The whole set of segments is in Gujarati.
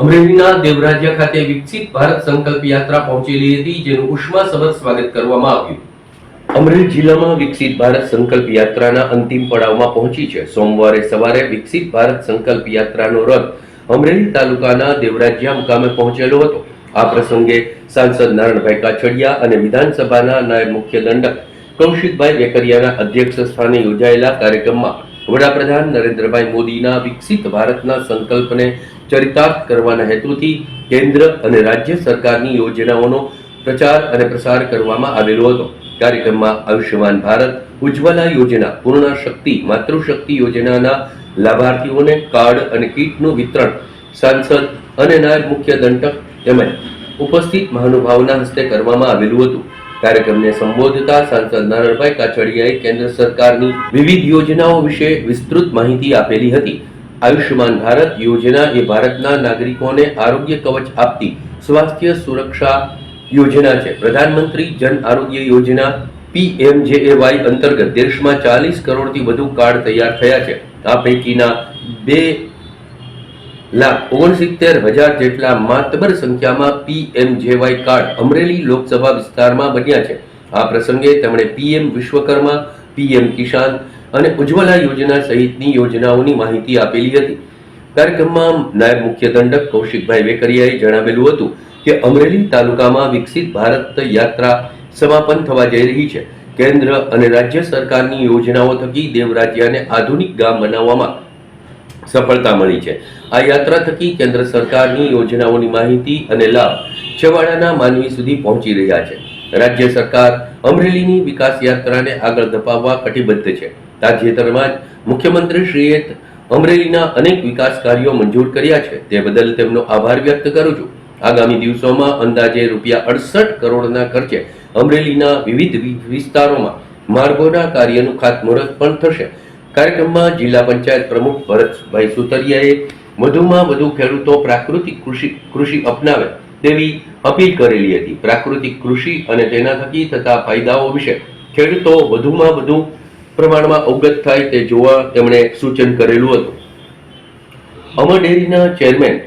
અમરેલીના દેવરાજ્ય ખાતે વિકસિત ભારત સંકલ્પ યાત્રા પહોંચેલી હતી, જેનું ઉષ્માસભર સ્વાગત કરવામાં આવ્યું. અમરેલી જિલ્લામાં વિકસિત ભારત સંકલ્પ યાત્રાના અંતિમ પડાવમાં પહોંચી છે. સોમવારે સવારે વિકસિત ભારત સંકલ્પ યાત્રાનો રથ અમરેલી તાલુકાના દેવરાજ્યા મુકામે પહોંચેલો હતો. આ પ્રસંગે સાંસદ નારણભાઈ કાછડિયા અને વિધાનસભાના નાયબ મુખ્ય દંડક કૌશિકભાઈ વેકરિયાના અધ્યક્ષ સ્થાને યોજાયેલા કાર્યક્રમમાં વડાપ્રધાન નરેન્દ્રભાઈ મોદીના વિકસિત ભારતના સંકલ્પને ચરિતાર્થ કરવાના હેતુથી કેન્દ્ર અને રાજ્ય સરકારની યોજનાઓનો પ્રચાર અને પ્રસાર કરવામાં આવેલો હતો. કાર્યક્રમમાં આયુષ્યમાન ભારત, ઉજ્જવલા યોજના પૂર્ણ શક્તિ માતૃશક્તિ યોજનાના લાભાર્થીઓને કાર્ડ અને કીટનું વિતરણ, સાંસદ અને નાયબ મુખ્ય દંડક તેમજ ઉપસ્થિત મહાનુભાવના હસ્તે કરવામાં આવેલું હતું. કાર્યક્રમને સંબોધતા સાંસદ નારણભાઈ કાછડિયાએ કેન્દ્ર સરકારની વિવિધ યોજનાઓ વિશે વિસ્તૃત માહિતી આપેલી હતી. આયુષ્યમાન ભારત યોજના એ ભારતના નાગરિકોને આરોગ્ય કવચ આપતી સ્વાસ્થ્ય સુરક્ષા યોજના છે. પ્રધાનમંત્રી જન આરોગ્ય યોજના પીએમજેએવાય અંતર્ગત દેશમાં ચાલીસ કરોડથી વધુ કાર્ડ તૈયાર થયા છે. આ પૈકીના બે લાખ ઓગણસિત્તેર હજાર જેટલા માતબર સંખ્યામાં પીએમજેવાય કાર્ડ અમરેલી લોકસભા વિસ્તારમાં બન્યા છે. આ પ્રસંગે તેમણે પીએમ વિશ્વકર્મા પીએમ કિસાન અને ઉજ્જવલા યોજના સહિતની યોજનાઓની માહિતી આપેલી હતી. કાર્યક્રમમાં નાયબ મુખ્ય દંડક કૌશિકભાઈ વેકરિયાએ જણાવેલું હતું કે અમરેલી તાલુકામાં વિકસિત ભારત યાત્રા સમાપન થવા જઈ રહી છે. કેન્દ્ર અને રાજ્ય સરકારની યોજનાઓ થકી દેવરાજ્યાને આધુનિક ગામ બનાવવામાં સફળતા મળી છે. આ યાત્રા થકી કેન્દ્ર સરકારની યોજનાઓની માહિતી અને લાભ છેવાડાના માનવી સુધી પહોંચી રહ્યા છે. રાજ્ય સરકાર અમરેલીની વિકાસ યાત્રાને આગળ ધપાવવા કટિબદ્ધ છે. તાજેતરમાં જ મુખ્યમંત્રીશ્રીએ અમરેલીના અનેક વિકાસ કાર્યો મંજૂર કર્યા છે. તે બદલ તેમનો આભાર વ્યક્ત કરું છું. આગામી દિવસોમાં અંદાજે રૂપિયા અડસઠ કરોડના ખર્ચે અમરેલીના વિવિધ વિસ્તારોમાં માર્ગોના કાર્યનું ખાતમુહૂર્ત પણ થશે. કાર્યક્રમમાં જિલ્લા પંચાયત પ્રમુખ ભરતભાઈ સુતરિયાએ વધુમાં વધુ ખેડૂતો પ્રાકૃતિક કૃષિ કૃષિ અપનાવે તેવી અપીલ કરેલી હતી. પ્રાકૃતિક કૃષિ અને તેના થકી થતા ફાયદાઓ વિશે ખેડૂતો વધુમાં વધુ પ્રમાણમાં અવગત થાય તે જોવા તેમણે સૂચન કરેલું હતું. અમર ડેરીના ચેરમેન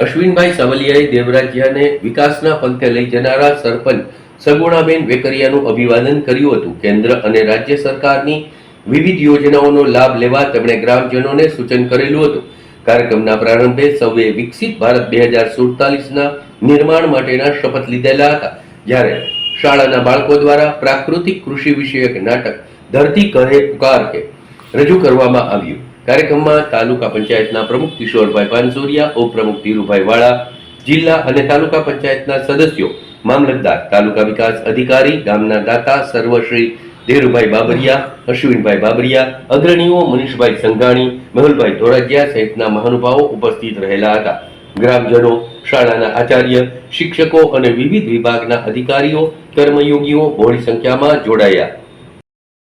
અશ્વિનભાઈ સાવલિયાએ દેવરાજ્યાને વિકાસના પંથે લઈ જનારા સરપંચ સગુણાબેન વેકરિયાનું અભિવાદન કર્યું હતું. કેન્દ્ર અને રાજ્ય સરકારની વિવિધ યોજનાઓનો લાભ લેવા તેમણે ગ્રામજનોને સૂચન કરેલું હતું. કાર્યક્રમના પ્રારંભે સૌએ વિકસિત ભારત બે હજાર સુડતાલીસના નિર્માણ માટેના શપથ લીધેલા હતા. જ્યારે શાળાના બાળકો દ્વારા પ્રાકૃતિક કૃષિ વિષયક નાટક ધરતી કહે પુકાર કે રજૂ કરવામાં આવ્યું. કાર્યક્રમમાં તાલુકા પંચાયતના પ્રમુખ કિશોરભાઈ પાનસોરિયા, ઉપપ્રમુખ ધીરુભાઈ વાળા, જિલ્લા અને તાલુકા પંચાયતના સદસ્યો, મામલતદાર, તાલુકા વિકાસ અધિકારી, ગામના દાતા, સર્વશ્રી ધીરુભાઈ બાબરિયા, અશ્વિનભાઈ બાબરિયા, અગ્રણીઓ મનીષભાઈ સંઘાણી, મહુલભાઈ ધોળાજીયા સહિતના મહાનુભાવો ઉપસ્થિત રહેલા હતા. ગ્રામજનો, શાળાના આચાર્ય, શિક્ષકો અને વિવિધ વિભાગના અધિકારીઓ, કર્મયોગીઓ બહોળી સંખ્યામાં જોડાયા.